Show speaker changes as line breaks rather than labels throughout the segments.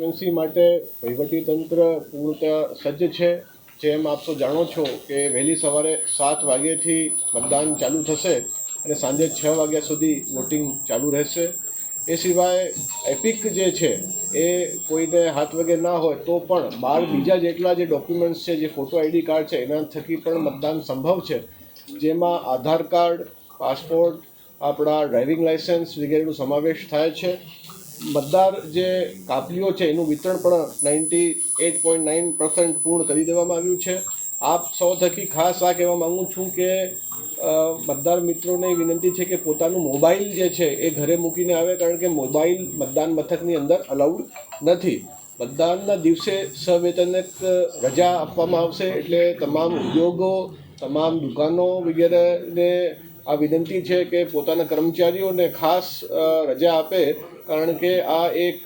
Constituency માટે વહીવટીતંત્ર પૂર્ણતઃ સજ્જ છે. જેમ આપ સૌ જાણો છો કે વહેલી સવારે સાત વાગ્યાથી મતદાન ચાલુ થશે અને સાંજે છ વાગ્યા સુધી વોટિંગ ચાલુ રહેશે. એ સિવાય એપિક જે છે એ કોઈને હાથ વગેરે ના હોય તો પણ બાર બીજા જેટલા જે ડોક્યુમેન્ટ્સ છે, જે ફોટો આઈડી કાર્ડ છે, એના થકી પણ મતદાન સંભવ છે. જેમાં આધાર કાર્ડ, પાસપોર્ટ, આપણા ડ્રાઇવિંગ લાઇસન્સ વગેરેનો સમાવેશ થાય છે. મતદાર જે કાપલીઓ છે, એનું વિતરણ પણ ninety eight point nine percent પૂર્ણ કરી દેવામાં આવ્યું છે. આપ સૌ થકી ખાસ આ કહેવા માગું છું કે મતદાર મિત્રોને વિનંતી છે કે પોતાનું મોબાઈલ જે છે, એ ઘરે મૂકીને આવે, કારણ કે મોબાઈલ મતદાન મથકની અંદર અલાઉડ નથી. મતદાનના દિવસે સવેતનિક રજા આપવામાં આવશે, એટલે તમામ ઉદ્યોગો, તમામ દુકાનો વગેરેને આ વિનંતી છે કે પોતાના કર્મચારીઓને ખાસ રજા આપે, કારણ કે આ એક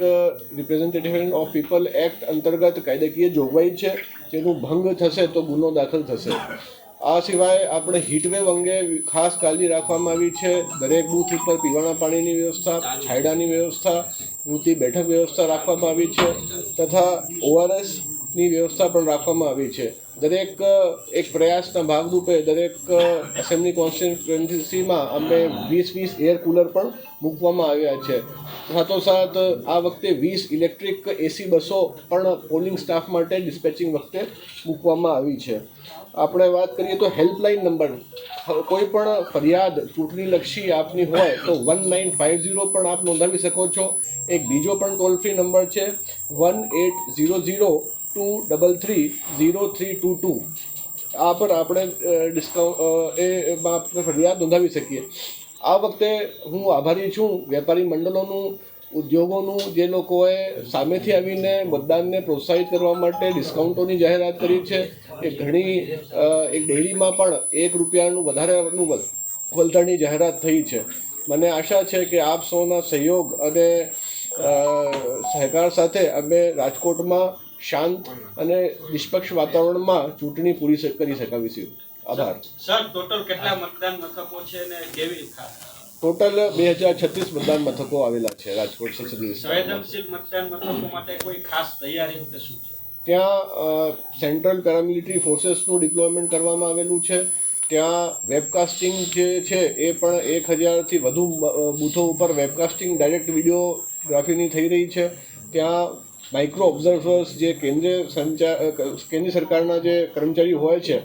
રિપ્રેઝેન્ટેટિવ ઓફ પીપલ એક્ટ અંતર્ગત કાયદાકીય જોગવાઈ છે, જેનું ભંગ થશે તો ગુનો દાખલ થશે. આ સિવાય આપણે હીટવેવ અંગે ખાસ કાળજી રાખવામાં આવી છે. દરેક બૂથ ઉપર પીવાના પાણીની વ્યવસ્થા, છાયડાની વ્યવસ્થા, પૂરતી બેઠક વ્યવસ્થા રાખવામાં આવી છે, તથા ઓઆરએસની વ્યવસ્થા પણ રાખવામાં આવી છે. દરેક એક પ્રયાસના ભાગરૂપે દરેક એસેમ્બલી કોન્સ્ટિટ્યુન્સીમાં અમે વીસ વીસ એર કુલર પણ મૂકવામાં આવ્યા છે. સાથોસાથ, આ વખતે વીસ ઇલેક્ટ્રિક એસી બસો પણ પોલિંગ સ્ટાફ માટે ડિસ્પેચિંગ વખતે મૂકવામાં આવી છે. આપણે વાત કરીએ તો હેલ્પલાઇન નંબર. કોઈ પણ ફરિયાદ ચૂંટણીલક્ષી આપની હોય તો વન નાઇન ફાઇવ ઝીરો પણ આપ નોંધાવી શકો છો. એક બીજો પણ ટોલ ફ્રી નંબર છે one eight zero zero two double three zero three two two આ પર આપણે ડિસ્કાઉન્ટ એમાં આપણે ફરિયાદ નોંધાવી શકીએ. આ વખતે હું આભારી છું વેપારી મંડળોનું, ઉદ્યોગોનું, જે લોકોએ સામેથી આવીને મતદાનને પ્રોત્સાહિત કરવા માટે ડિસ્કાઉન્ટોની જાહેરાત કરી છે. એ ઘણી એક ડેરીમાં પણ એક રૂપિયાનું વધારેનું વળતરની જાહેરાત થઈ છે. મને આશા છે કે આપ સૌના સહયોગ અને સહકાર સાથે અમે રાજકોટમાં શાંત અને નિષ્પક્ષ વાતાવરણમાં ચૂંટણી પૂરી કરી શકાવીશું આભાર.
સર ટોટલ કેટલા મતદાન મથકો છે ને કેવી
ટોટલ બે હજાર છત્રીસ મતદાન મથકો આવેલા છે રાજકોટ સંસદીય
સંવેદનશીલ મતદાન મથકો માટે કોઈ ખાસ તૈયારી કે શું છે?
ત્યાં સેન્ટ્રલ પેરામિલિટરી ફોર્સેસનું ડિપ્લોયમેન્ટ કરવામાં આવેલું છે. ત્યાં વેબકાસ્ટિંગ જે છે એ પણ એક હજારથી વધુ બૂથો ઉપર વેબકાસ્ટિંગ ડાયરેક્ટ વિડીયોગ્રાફીની થઈ રહી છે. ત્યાં માઇક્રો ઓબ્ઝર્વર્સ જે કેન્દ્રીય સંચાર કેન્દ્ર સરકારના જે કર્મચારીઓ હોય છે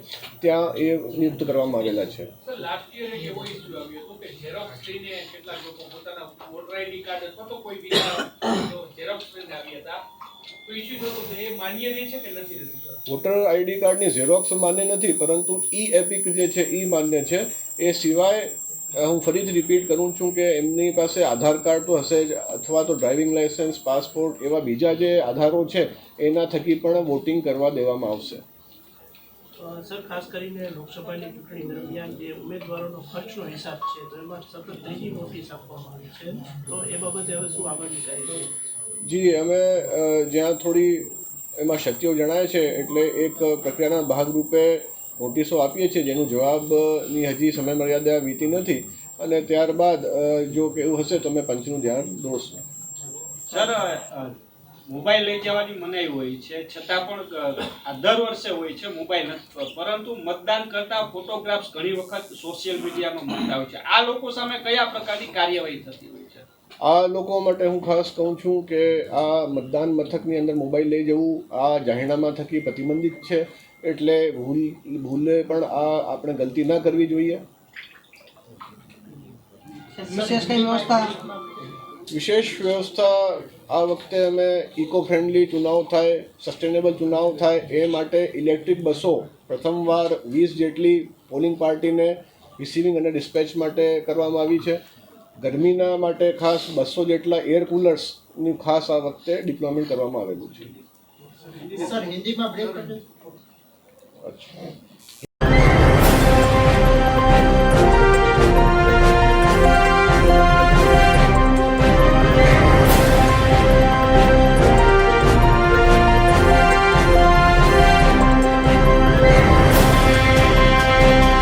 ત્યાં એ નિયુક્ત કરવામાં આવેલા છે.
વોટર આઈડી
કાર્ડની ઝેરોક્સ માન્ય નથી પરંતુ ઈ એપિક જે છે એ માન્ય છે. એ સિવાય હું ફરીથી રિપીટ કરું છું કે એમની પાસે આધાર કાર્ડ તો હશે જ અથવા તો ડ્રાઇવિંગ લાઇસન્સ પાસપોર્ટ એવા બીજા જે આધારો છે એના થકી પણ વોટિંગ કરવા દેવામાં આવશે.
સર ખાસ કરીને લોકસભાની ચૂંટણી દરમિયાન જે ઉમેદવારોનો ખર્ચનો હિસાબ છે તો એમાં સતત ત્રીજી નોટિસ આપવામાં આવી છે. તો એ બાબતે હવે શું આગળની કાર્યવાહી?
જી અમે જ્યાં થોડી એમાં શક્તિઓ જણાય છે એટલે એક પ્રક્રિયાના ભાગરૂપે નોટિસો આપીએ છીએ જેનું જવાબની હજી સમયમર્યાદા વીતી નથી. અને ત્યારબાદ જો કે એવું હશે તો અમે પંચનું ધ્યાન દોરશું.
સર મોબાઈલ લઈ જવાની મનાઈ હોય છે છતાં પણ દર વર્ષે હોય છે મોબાઈલ પરંતુ મતદાન કરતા ફોટોગ્રાફ્સ ઘણી વખત સોશિયલ મીડિયામાં મળતા હોય છે. આ લોકો સામે કયા પ્રકારની કાર્યવાહી થતી હોય છે?
આ લોકો માટે હું ખાસ કહું છું કે આ મતદાન મથકની અંદર મોબાઈલ લઈ જવું આ જાહેરનામા થકી પ્રતિબંધિત છે. એટલે ભૂલ ભૂલે પણ આ આપણે ગલતી ના કરવી જોઈએ.
વિશેષ વ્યવસ્થા?
આ વખતે અમે ઇકો ફ્રેન્ડલી ચુનાવ થાય સસ્ટેનેબલ ચુનાવ થાય એ માટે ઇલેક્ટ્રિક બસો પ્રથમવાર વીસ જેટલી પોલિંગ પાર્ટીને રિસીવિંગ અને ડિસ્પેચ માટે કરવામાં આવી છે. ગરમીના માટે ખાસ બસો જેટલા એર કુલર્સની ખાસ આ વખતે ડિપ્લોયમેન્ટ કરવામાં આવેલું છે.
સર હિન્દીમાં
我。